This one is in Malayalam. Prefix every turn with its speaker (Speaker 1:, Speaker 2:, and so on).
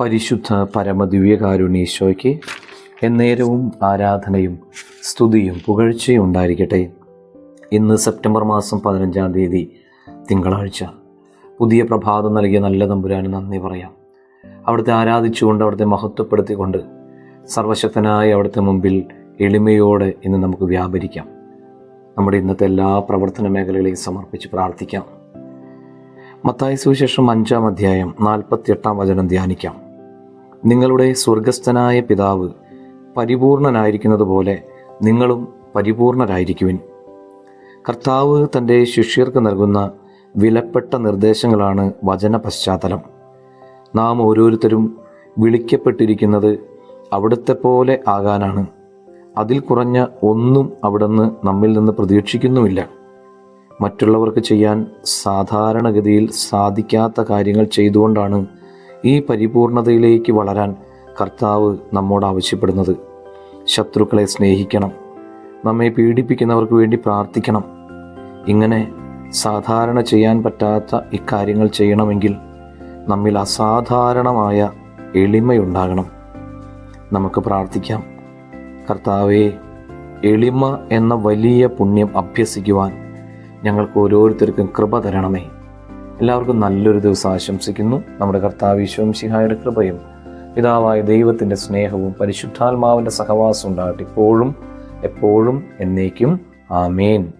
Speaker 1: പരിശുദ്ധ പരമദിവ്യകാരുണ്യീശോയ്ക്ക് എന്നേരവും ആരാധനയും സ്തുതിയും പുകഴ്ചയും ഉണ്ടായിരിക്കട്ടെ. ഇന്ന് സെപ്റ്റംബർ മാസം പതിനഞ്ചാം തീയതി തിങ്കളാഴ്ച. പുതിയ പ്രഭാതം നൽകിയ നല്ല തമ്പുരാന് നന്ദി പറയാം. അവിടുത്തെ ആരാധിച്ചുകൊണ്ട് അവിടുത്തെ മഹത്വപ്പെടുത്തിക്കൊണ്ട് സർവശക്തനായ അവിടുത്തെ മുമ്പിൽ എളിമയോടെ ഇന്ന് നമുക്ക് വ്യാപരിക്കാം. നമ്മുടെ ഇന്നത്തെ എല്ലാ പ്രവർത്തന മേഖലകളെയും സമർപ്പിച്ച് പ്രാർത്ഥിക്കാം. മത്തായ സുവിശേഷം അഞ്ചാം അധ്യായം നാൽപ്പത്തിയെട്ടാം വചനം ധ്യാനിക്കാം. നിങ്ങളുടെ സ്വർഗസ്ഥനായ പിതാവ് പരിപൂർണനായിരിക്കുന്നത് പോലെ നിങ്ങളും പരിപൂർണരായിരിക്കുവിൻ. കർത്താവ് തന്റെ ശിഷ്യർക്ക് നൽകുന്ന വിലപ്പെട്ട നിർദ്ദേശങ്ങളാണ് വചന പശ്ചാത്തലം നാം ഓരോരുത്തരും വിളിക്കപ്പെട്ടിരിക്കുന്നത് അവിടുത്തെ പോലെ ആകാനാണ്. അതിൽ കുറഞ്ഞ ഒന്നും അവിടുന്ന് നമ്മിൽ നിന്ന് പ്രതീക്ഷിക്കുന്നുമില്ല. മറ്റുള്ളവർക്ക് ചെയ്യാൻ സാധാരണഗതിയിൽ സാധിക്കാത്ത കാര്യങ്ങൾ ചെയ്തുകൊണ്ടാണ് ഈ പരിപൂർണതയിലേക്ക് വളരാൻ കർത്താവ് നമ്മോട് ആവശ്യപ്പെടുന്നത്. ശത്രുക്കളെ സ്നേഹിക്കണം. നമ്മെ പീഡിപ്പിക്കുന്നവർക്ക് വേണ്ടി പ്രാർത്ഥിക്കണം. ഇങ്ങനെ സാധാരണ ചെയ്യാൻ പറ്റാത്ത ഇക്കാര്യങ്ങൾ ചെയ്യണമെങ്കിൽ നമ്മിൽ അസാധാരണമായ എളിമയുണ്ടാകണം. നമുക്ക് പ്രാർത്ഥിക്കാം. കർത്താവെ എളിമ എന്ന വലിയ പുണ്യം അഭ്യസിക്കുവാൻ ഞങ്ങൾക്ക് ഓരോരുത്തർക്കും കൃപ തരണമേ. എല്ലാവർക്കും നല്ലൊരു ദിവസം ആശംസിക്കുന്നു. നമ്മുടെ കർത്താവ് ഈശോംശിഹായുടെ കൃപയും പിതാവായ ദൈവത്തിന്റെ സ്നേഹവും പരിശുദ്ധാത്മാവിന്റെ സഹവാസം ഉണ്ടാകട്ടെ. ഇപ്പോഴും എപ്പോഴും എന്നേക്കും. ആമേൻ.